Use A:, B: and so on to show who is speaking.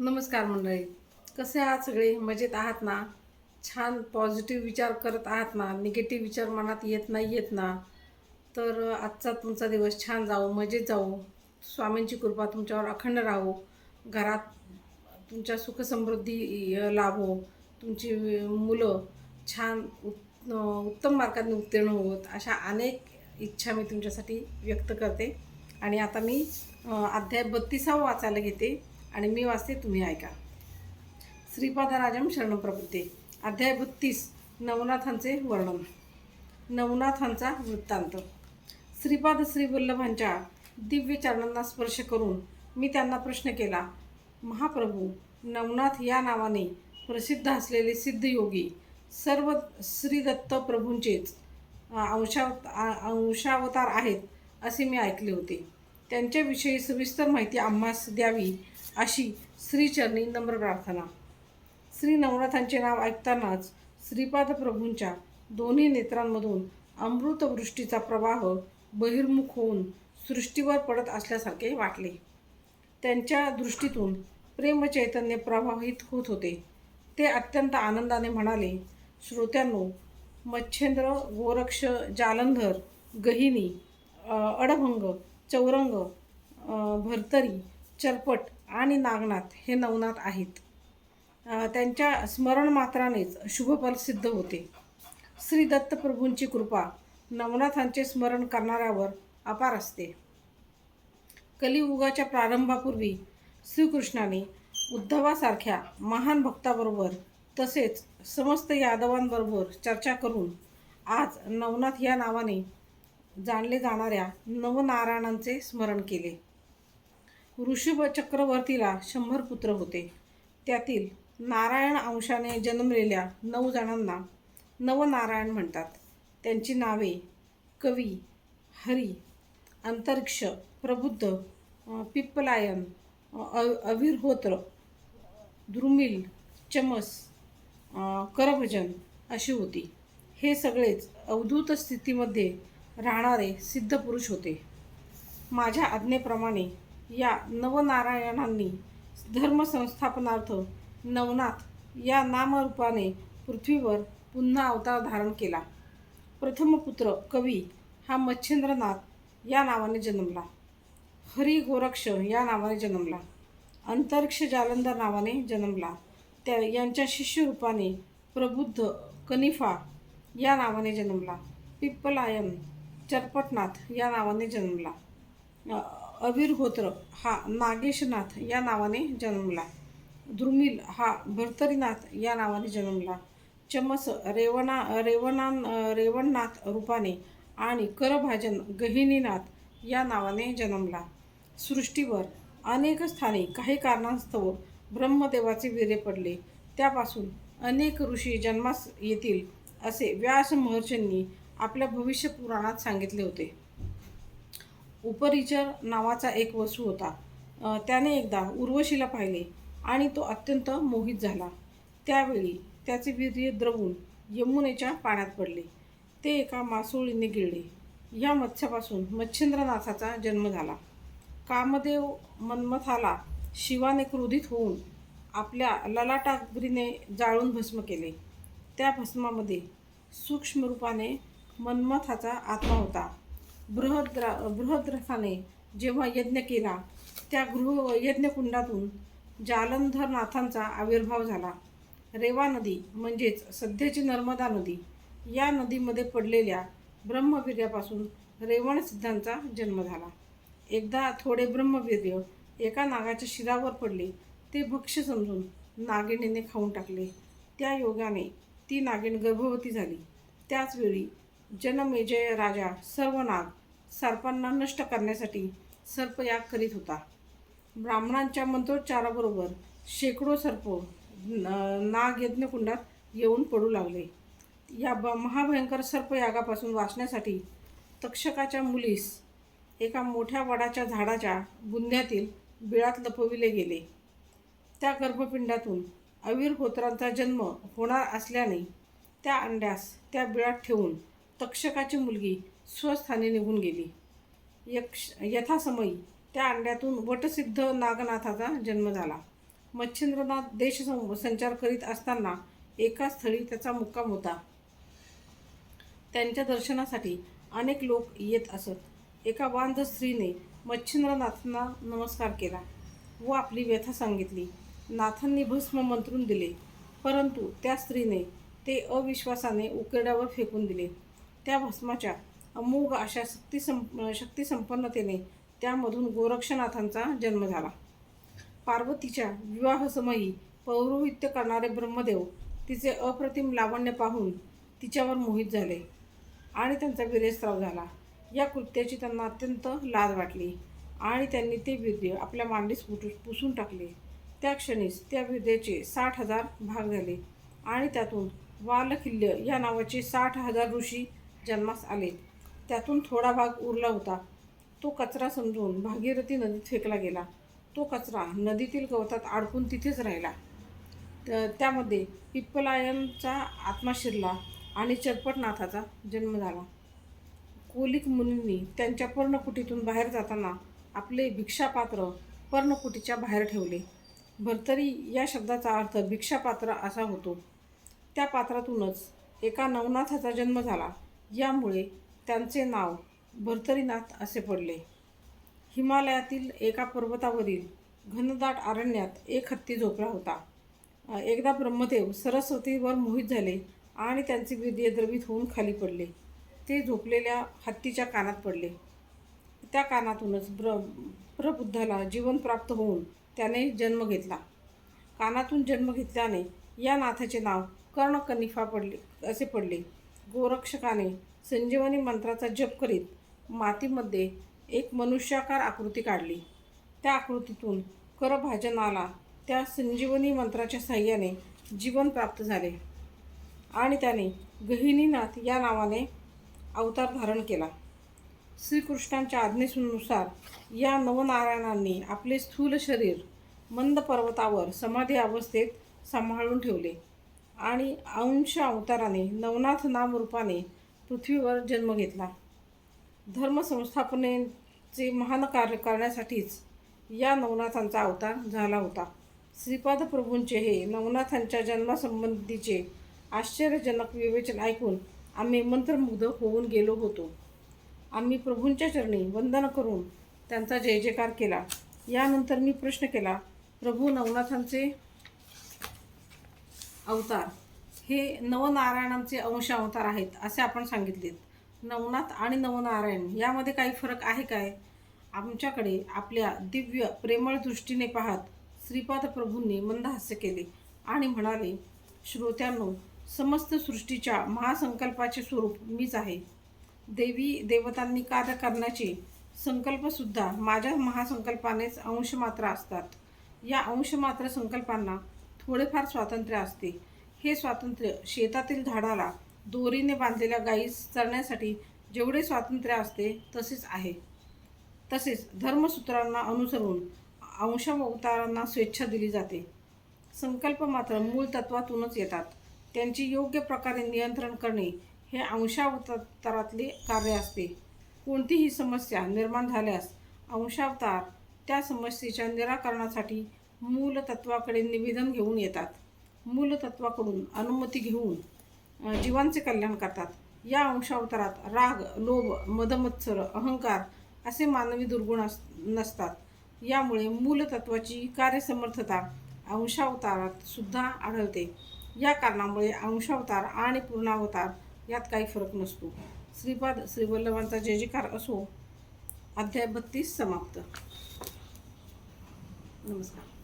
A: नमस्कार मंडळी. कसे आहात सगळे? मजेत आहात ना? छान पॉझिटिव्ह विचार करत आहात ना? निगेटिव्ह विचार मनात येत नाही येत ना? तर आजचा तुमचा दिवस छान जावो मजेत जावो. स्वामींची कृपा तुमच्यावर अखंड राहो. घरात तुमच्या सुखसमृद्धी लाभो. तुमची मुलं छान उत् उत्तम मार्गाने उत्तीर्ण होत. अशा अनेक इच्छा मी तुमच्यासाठी व्यक्त करते. आणि आता मी अध्याय बत्तीसावं वाचायला घेते. आणि मी वाचते तुम्ही ऐका. श्रीपादराजम शरणप्रपत्ते अध्याय बत्तीस नवनाथांचे वर्णन. नवनाथांचा वृत्तांत. श्रीपाद श्रीवल्लभांच्या दिव्य चरणांना स्पर्श करून मी त्यांना प्रश्न केला महाप्रभू नवनाथ या नावाने प्रसिद्ध असलेले सिद्धयोगी सर्व श्रीदत्त प्रभूंचेच अ, अंशावत अंशावतार आहेत असे मी ऐकले होते. त्यांच्याविषयी सविस्तर माहिती आम्हास द्यावी अशी श्रीचरणी नम्र प्रार्थना. श्री नवनाथांचे नाव ऐकतानाच श्रीपाद प्रभूंच्या दोन्ही नेत्रांमधून अमृतवृष्टीचा प्रवाह बहिर्मुख होऊन सृष्टीवर पडत असल्यासारखे वाटले. त्यांच्या दृष्टीतून प्रेमचैतन्य प्रवाहित होत होते. ते अत्यंत आनंदाने म्हणाले श्रोत्यांनो मच्छेंद्र गोरक्ष जालंधर गहिनी अडभंग चौरंग भरतरी चलपट आणि नागनाथ हे नवनाथ आहेत. त्यांच्या स्मरण मात्रानेच शुभफल सिद्ध होते. श्री दत्तप्रभूंची कृपा नवनाथांचे स्मरण करणाऱ्यावर अपार असते. कलियुगाच्या प्रारंभापूर्वी श्रीकृष्णाने उद्धवासारख्या महान भक्ताबरोबर तसेच समस्त यादवांबरोबर चर्चा करून आज नवनाथ या नावाने जाणले जाणाऱ्या नवनारायणांचे स्मरण केले. ऋषभ चक्रवर्तीला शंभर पुत्र होते. त्यातील नारायण अंशाने जन्मलेल्या नऊ जणांना नवनारायण म्हणतात. त्यांची नावे कवी हरी अंतरिक्ष प्रबुद्ध पिप्पलायन अ, अविर्होत्र द्रुमिल चमस करभजन अशी होती. हे सगळेच अवधूत स्थितीमध्ये राहणारे सिद्ध पुरुष होते. माझ्या आज्ञेप्रमाणे या नवनारायणांनी धर्मसंस्थापनार्थ नवनाथ या नामरूपाने पृथ्वीवर पुन्हा अवतार धारण केला. प्रथम पुत्र कवी हा मच्छिंद्रनाथ या नावाने जन्मला. हरी गोरक्ष या नावाने जन्मला. अंतरिक्ष जालंधर नावाने जन्मला. त्या यांच्या शिष्यरूपाने प्रबुद्ध कनिफा या नावाने जन्मला. पिप्पलायन चरपटनाथ या नावाने जन्मला. अविरहोत्र हा नागेशनाथ या नावाने जन्मला. द्रुमिल हा भर्तरीनाथ या नावाने जन्मला. चमस रेवणा रेवणा रेवणनाथ रूपाने आणि करभाजन गहिनीनाथ या नावाने जन्मला. सृष्टीवर अनेक स्थानी काही कारणांस्तव ब्रह्मदेवाचे वीर्य पडले. त्यापासून अनेक ऋषी जन्मास येतील असे व्यास महर्षींनी आपल्या भविष्य पुराणात सांगितले होते. उपरिचर नावाचा एक वसू होता. त्याने एकदा उर्वशीला पाहिले आणि तो अत्यंत मोहित झाला. त्यावेळी त्याचे वीर्य द्रवून यमुनेच्या पाण्यात पडले. ते एका मासोळीने गिळले. या मत्स्यापासून मच्छिंद्रनाथाचा जन्म झाला. कामदेव मन्मथाला शिवाने क्रोधित होऊन आपल्या ललाटाग्रीने जाळून भस्म केले. त्या भस्मामध्ये सूक्ष्म रूपाने मन्मथाचा आत्मा होता. बृहद्रा बृहद्रथाने जेव्हा यज्ञ केला त्या गृह यज्ञकुंडातून जालंधरनाथांचा आविर्भाव झाला. रेवा नदी म्हणजेच सध्याची नर्मदा नदी या नदीमध्ये पडलेल्या ब्रह्मवीर्यापासून रेवणसिद्धांचा जन्म झाला. एकदा थोडे ब्रह्मवीर्य एका नागाच्या शिरावर पडले ते भक्ष्य समजून नागिणीने खाऊन टाकले. त्या योगाने ती नागिण गर्भवती झाली. त्याचवेळी जनमेजय राजा सर्व नाग सर्पांना नष्ट करण्यासाठी सर्पयाग करीत होता. ब्राह्मणांच्या मंत्रोच्चाराबरोबर शेकडो सर्प नाग यज्ञकुंडात येऊन पडू लागले. या ब महाभयंकर सर्पयागापासून वाचण्यासाठी तक्षकाच्या मुलीस एका मोठ्या वडाच्या झाडाच्या बुंध्यातील बिळात लपविले गेले. त्या गर्भपिंडातून अविर्होत्रांचा जन्म होणार असल्याने त्या अंड्यास त्या बिळात ठेवून तक्षकाची मुलगी स्वस्थाने निघून गेली. यक्ष यथासमयी त्या अंड्यातून वटसिद्ध नागनाथाचा जन्म झाला. मच्छिंद्रनाथ देश सं- संचार करीत असताना एका स्थळी त्याचा मुक्काम होता. त्यांच्या दर्शनासाठी अनेक लोक येत असत. एका बांध स्त्रीने मच्छिंद्रनाथांना नमस्कार केला व आपली व्यथा सांगितली. नाथांनी भस्म मंत्रून दिले परंतु त्या स्त्रीने ते अविश्वासाने उकेड्यावर फेकून दिले. त्या भस्माच्या अमोघ अशा शक्ती संप शक्तिसंपन्नतेने त्यामधून गोरक्षनाथांचा जन्म झाला. पार्वतीच्या विवाहसमयी पौरोहित्य करणारे ब्रह्मदेव तिचे अप्रतिम लावण्य पाहून तिच्यावर मोहित झाले आणि त्यांचा विरेस्त्राव झाला. या कृत्याची त्यांना अत्यंत लाज वाटली आणि त्यांनी ते विद्य आपल्या मांडीस पुटू पुसून टाकले. त्या क्षणीच त्या विद्येचे साठ हजार भाग झाले आणि त्यातून वालखिल्य या नावाचे साठ हजार ऋषी जन्मास आले त्यातून थोडा भाग उरला होता. तो कचरा समजून भागीरथी नदीत फेकला गेला. तो कचरा नदीतील गवतात अडकून तिथेच राहिला. त्यामध्ये पिप्पलायनचा आत्मा शिरला आणि चरपटनाथाचा जन्म झाला. कोलिक मुनींनी त्यांच्या पर्णकुटीतून बाहेर जाताना आपले भिक्षापात्र पर्णकुटीच्या बाहेर ठेवले. भर्तरी या शब्दाचा अर्थ भिक्षापात्र असा होतो. त्या पात्रातूनच एका नवनाथाचा जन्म झाला. यामुळे त्यांचे नाव भर्तरीनाथ असे पडले. हिमालयातील एका पर्वतावरील घनदाट अरण्यात एक हत्ती झोपला होता. एकदा ब्रह्मदेव सरस्वतीवर मोहित झाले आणि त्यांचे विद्य द्रवित होऊन खाली पडले. ते झोपलेल्या हत्तीच्या कानात पडले. त्या कानातूनच ब्र प्रबुद्धाला जीवन प्राप्त होऊन त्याने जन्म घेतला. कानातून जन्म घेतल्याने या नाथाचे नाव कर्णकनिफा पडले असे पडले. गोरक्षकाने संजीवनी मंत्राचा जप करीत मातीमध्ये एक मनुष्याकार आकृती काढली. त्या आकृतीतून करभाजनाला त्या संजीवनी मंत्राच्या साह्याने जीवन प्राप्त झाले आणि त्याने गहिनीनाथ या नावाने अवतार धारण केला. श्रीकृष्णांच्या आज्ञेनुसार या नवनारायणांनी आपले स्थूल शरीर मंद पर्वतावर समाधी अवस्थेत सांभाळून ठेवले. आणि अंश अवताराने नवनाथ नाम रूपाने पृथ्वीवर जन्म घेतला. धर्मसंस्थापनेचे महान कार्य करण्यासाठीच या नवनाथांचा अवतार झाला होता. श्रीपाद प्रभूंचे हे नवनाथांच्या जन्मासंबंधीचे आश्चर्यजनक विवेचन ऐकून आम्ही मंत्रमुग्ध होऊन गेलो होतो. आम्ही प्रभूंच्या चरणी वंदन करून त्यांचा जय जयकार केला. यानंतर मी प्रश्न केला प्रभू नवनाथांचे अवतार. हे नवनारायणांचे अंश अवतार आहेत असे आपण सांगितलेत. नवनाथ आणि नवनारायण यामध्ये काही फरक आहे काय? आमच्याकडे आपल्या दिव्य प्रेमळ दृष्टीने पाहत श्रीपाद प्रभूंनी मंद हास्य केले आणि म्हणाले श्रोत्यांनो समस्त सृष्टीच्या महासंकल्पाचे स्वरूप मीच आहे. देवी देवतांनी कार्य करण्याचे संकल्पसुद्धा माझ्या महासंकल्पानेच अंशमात्र असतात. या अंशमात्र संकल्पांना थोडेफार स्वातंत्र्य असते. हे स्वातंत्र्य शेतातील झाडाला दोरीने बांधलेल्या गाईस चरण्यासाठी जेवढे स्वातंत्र्य असते तसेच आहे. तसेच धर्मसूत्रांना अनुसरून अंशावतारांना स्वेच्छा दिली जाते. संकल्प मात्र मूळ तत्वातूनच येतात. त्यांची योग्य प्रकारे नियंत्रण करणे हे अंशावतारातले कार्य असते. कोणतीही समस्या निर्माण झाल्यास अंशावतार त्या समस्येच्या निराकरणासाठी मूलतत्वाकडे निवेदन घेऊन येतात. मूलतत्वाकडून अनुमती घेऊन जीवांचे कल्याण करतात. या अंशावतारात राग लोभ मदमत्सर अहंकार असे मानवी दुर्गुण अस नसतात. यामुळे मूलतत्वाची कार्यसमर्थता अंशावतारात सुद्धा आढळते. या कारणामुळे अंशावतार आणि पूर्णावतार यात काही फरक नसतो. श्रीपाद श्रीवल्लभांचा जय जयकार असो. अध्याय बत्तीस समाप्त. नमस्कार.